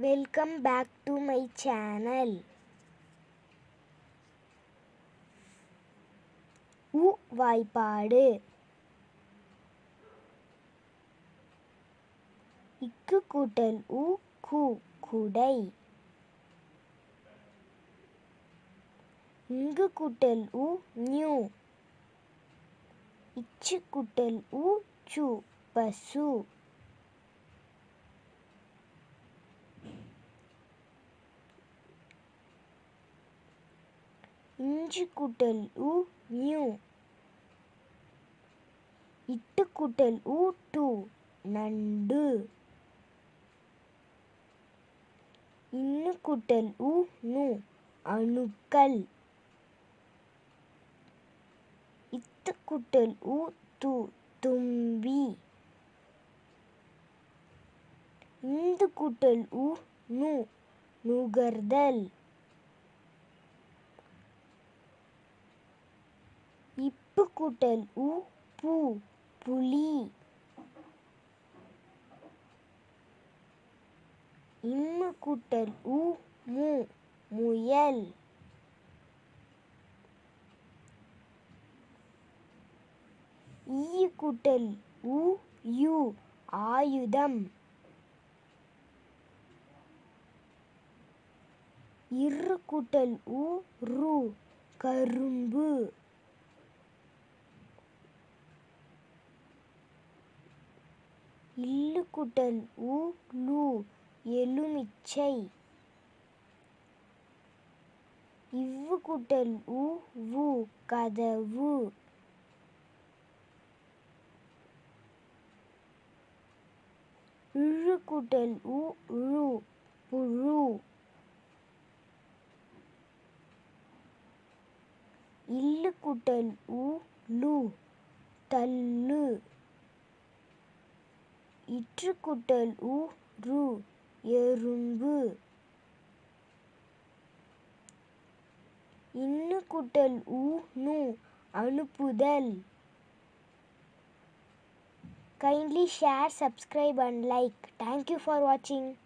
Welcome back to my channel உ வாய்ப்பாடு இக்கு கூட்டல் உ கு குடை. இங்கு கூட்டல் உ நியூ இச்சு கூட்டல் உ சு பசு. இஞ்சு கூட்டல் உ நியூ இட்டு கூட்டல் உ டு. நண்டு. இன்னு கூட்டல் உ நு. அணுக்கள் இத்து கூட்டல் உ து தும்பி. இந்து கூட்டல் உ நு. நுகர்தல். இப்பு கூட்டல் உ பு புலி. இம்மு கூட்டல் உ மு முயல். ஈ கூட்டல் உ யு ஆயுதம். இரு கூட்டல் உ ரு கரும்பு. இல்லு கூட்டல் உ லு எலுமிச்சை இவ்வு கூட்டல் உ வு கதவு. இழு கூட்டல் உ உழு புழு. இல்லு கூட்டல் உ லு தள்ளு. இற்று கூட்டல் உ ரு எறும்பு இன்னு கூட்டல் உ நு அனுப்புதல் Kindly share, subscribe and like. Thank you for watching.